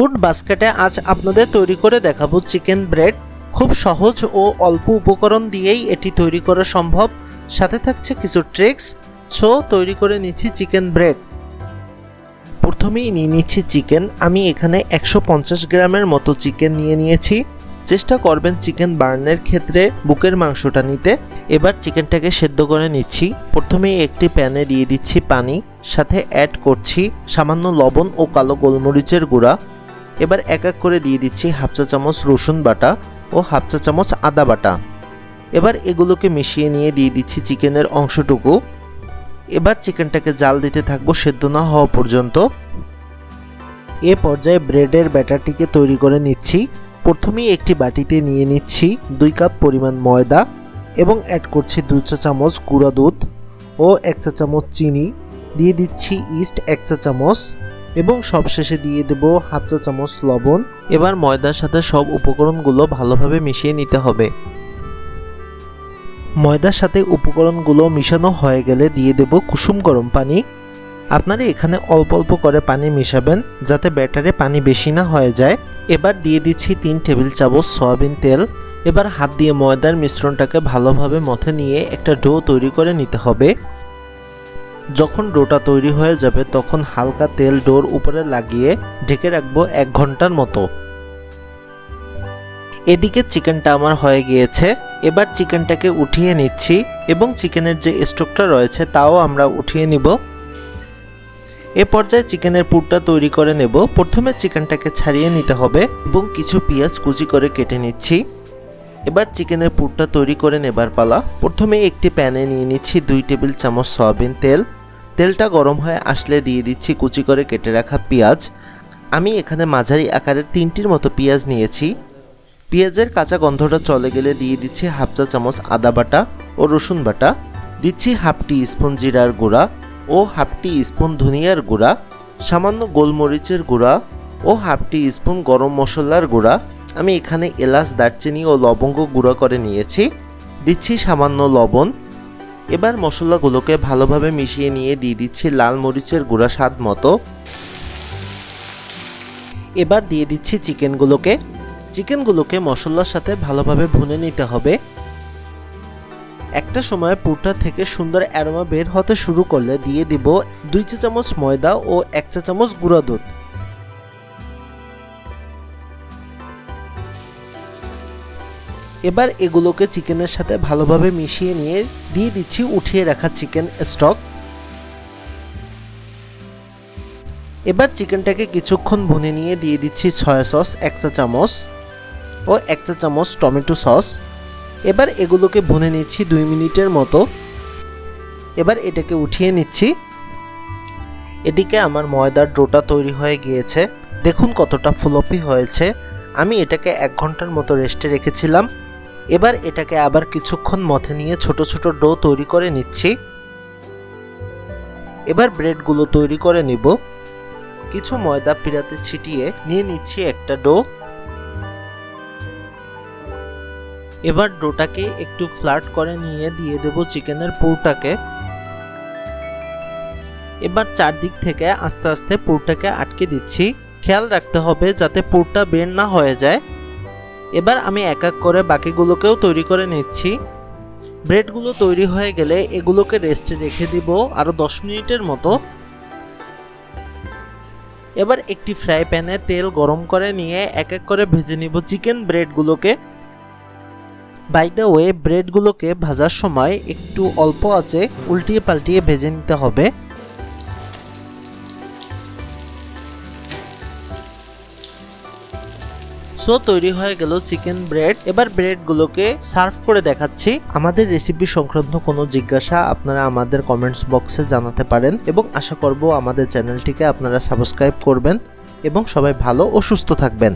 Food বাস্কেটে আজ আপনাদের তৈরি করে দেখাবো চিকেন ব্রেড। খুব সহজ ও অল্প উপকরণ দিয়েই এটি তৈরি করা সম্ভব। সাথে থাকছে কিছু ট্রিক্স। সো, তৈরি করে নিচ্ছি চিকেন ব্রেড। প্রথমেই নিয়ে নিচ্ছি চিকেন। আমি এখানে একশো পঞ্চাশ গ্রামের মতো চিকেন নিয়ে নিয়েছি। চেষ্টা করবেন চিকেন বার্নের ক্ষেত্রে বুকের মাংসটা নিতে। এবার চিকেনটাকে সেদ্ধ করে নিচ্ছি। প্রথমেই একটি প্যানে দিয়ে দিচ্ছি পানি। সাথে অ্যাড করছি সামান্য লবণ ও কালো গোলমরিচের গুঁড়া। এবার এক এক করে দিয়ে দিচ্ছি হাফ চা চামচ রসুন বাটা ও হাফ চা চামচ আদা বাটা। এবার এগুলোকে মিশিয়ে নিয়ে দিয়ে দিচ্ছি চিকেনের অংশটুকু। এবার চিকেনটাকে জাল দিতে থাকব সেদ্ধ না হওয়া পর্যন্ত। এ পর্যায়ে ব্রেডের ব্যাটারটিকে তৈরি করে নিচ্ছি। প্রথমেই একটি বাটিতে নিয়ে নিচ্ছি দুই কাপ পরিমাণ ময়দা এবং অ্যাড করছি দু চা চামচ গুঁড়া দুধ ও এক চা চামচ চিনি। দিয়ে দিচ্ছি ইস্ট এক চা চামচ এবং সবশেষে দিয়ে দেব হাফ চা চামচ লবণ। এবার ময়দার সাথে সব উপকরণগুলো ভালোভাবে মিশিয়ে নিতে হবে। ময়দার সাথে উপকরণগুলো মিশানো হয়ে গেলে দিয়ে দেব কুসুম গরম পানি। আপনারা এখানে অল্প অল্প করে পানি মিশাবেন যাতে ব্যাটারে পানি বেশি না হয়ে যায়। এবার দিয়ে দিচ্ছি তিন টেবিল চামচ সয়াবিন তেল। এবার হাত দিয়ে ময়দার মিশ্রণটাকে ভালোভাবে মথে নিয়ে একটা ডো তৈরি করে নিতে হবে। যখন ডোটা তৈরি হয়ে যাবে, তখন হালকা তেল ডোর উপরে লাগিয়ে ঢেকে রাখব এক ঘণ্টার মতো। এদিকে চিকেনটা আমার হয়ে গিয়েছে। এবার চিকেনটাকে উঠিয়ে নিচ্ছি এবং চিকেনের যে স্টকটা রয়েছে, তাও আমরা উঠিয়ে নিব। এ পর্যায়ে চিকেনের পুরটা তৈরি করে নেব। প্রথমে চিকেনটাকে ছাড়িয়ে নিতে হবে এবং কিছু পেঁয়াজ কুচি করে কেটে নিচ্ছি। এবার চিকেনের পুরটা তৈরি করে নেবার পালা। প্রথমে একটি প্যানে নিয়ে নিচ্ছি দুই টেবিল চামচ সয়াবিন তেল। তেলটা গরম হয়ে আসলে দিয়ে দিচ্ছি কুচি করে কেটে রাখা পেঁয়াজ। আমি এখানে মাঝারি আকারের তিনটির মতো পেঁয়াজ নিয়েছি। পেঁয়াজের কাঁচা গন্ধটা চলে গেলে দিয়ে দিচ্ছি হাফ চা চামচ আদা বাটা ও রসুন বাটা। দিচ্ছি হাফ টি স্পুন জিরার গুঁড়া ও হাফ টি স্পুন ধনিয়ার গুঁড়া, সামান্য গোলমরিচের গুঁড়া ও হাফ টি স্পুন গরম মশলার গুঁড়া। আমি এখানে এলাচ, দারচিনি ও লবঙ্গ গুঁড়া করে নিয়েছি। দিচ্ছি সামান্য লবণ এবার মশলাগুলোকে ভালোভাবে মিশিয়ে নিয়ে দিয়ে দিচ্ছি লাল মরিচের গুঁড়া স্বাদ মতো। এবার দিয়ে দিচ্ছি চিকেনগুলোকে। চিকেনগুলোকে মশলার সাথে ভালোভাবে ভুনে নিতে হবে। একটা সময় পুরটা থেকে সুন্দর অ্যারোমা বের হতে শুরু করলে দিয়ে দিব দুই চা চামচ ময়দা ও এক চা চামচ গুঁড়া দুধ। এবার এগুলোকে চিকেনের সাথে ভালোভাবে মিশিয়ে নিয়ে দিয়ে দিচ্ছি, উঠিয়ে রাখা চিকেন স্টক। এবার চিকেনটাকে কিছুক্ষণ ভুনে নিয়ে দিয়ে দিচ্ছি সয়া সস, এক চা চামচ ও এক চা চামচ টমেটো সস। এবার এগুলোকে ভুনে নিচ্ছি দুই মিনিটের মতো। এবার এটাকে উঠিয়ে নিচ্ছি। এদিকে আমার ময়দার ডোটা তৈরি হয়ে গিয়েছে। দেখুন কতটা ফ্লপি হয়েছে। আমি এটাকে এক ঘণ্টার মতো রেস্টে রেখেছিলাম। এবার এটাকে আবার কিছুক্ষণ মথে নিয়ে ছোট ছোট ডো তৈরি করে নিচ্ছি। এবার ব্রেডগুলো তৈরি করে নিব। কিছু ময়দা পিড়াতে ছিটিয়ে নিয়ে নিচ্ছি একটা ডো। এবার ডোটাকে একটু ফ্ল্যাট করে নিয়ে দিয়ে দেব চিকেনের পুরটাকে। এবার চারদিক থেকে আস্তে আস্তে পুরটাকে আটকে দিচ্ছি। খেয়াল রাখতে হবে যাতে পুরটা বের না হয়ে যায়। এবার আমি এক এক করে বাকিগুলোকেও তৈরি করে নিচ্ছি। ব্রেডগুলো তৈরি হয়ে গেলে এগুলোকে রেস্টে রেখে দিব আরও দশ মিনিটের মতো। এবার একটি ফ্রাই প্যানে তেল গরম করে নিয়ে এক এক করে ভেজে নিব চিকেন ব্রেডগুলোকে। বাই দ্য ওয়ে, ব্রেডগুলোকে ভাজার সময় একটু অল্প আছে, উল্টিয়ে পাল্টিয়ে ভেজে নিতে হবে। সো তৈরি হয়ে গেল চিকেন ব্রেড। এবার ব্রেডগুলোকে সার্ভ করে দেখাচ্ছি। আমাদের রেসিপি সংক্রান্ত কোনো জিজ্ঞাসা আপনারা আমাদের কমেন্টস বক্সে জানাতে পারেন এবং আশা করব আমাদের চ্যানেলটিকে আপনারা সাবস্ক্রাইব করবেন এবং সবাই ভালো ও সুস্থ থাকবেন।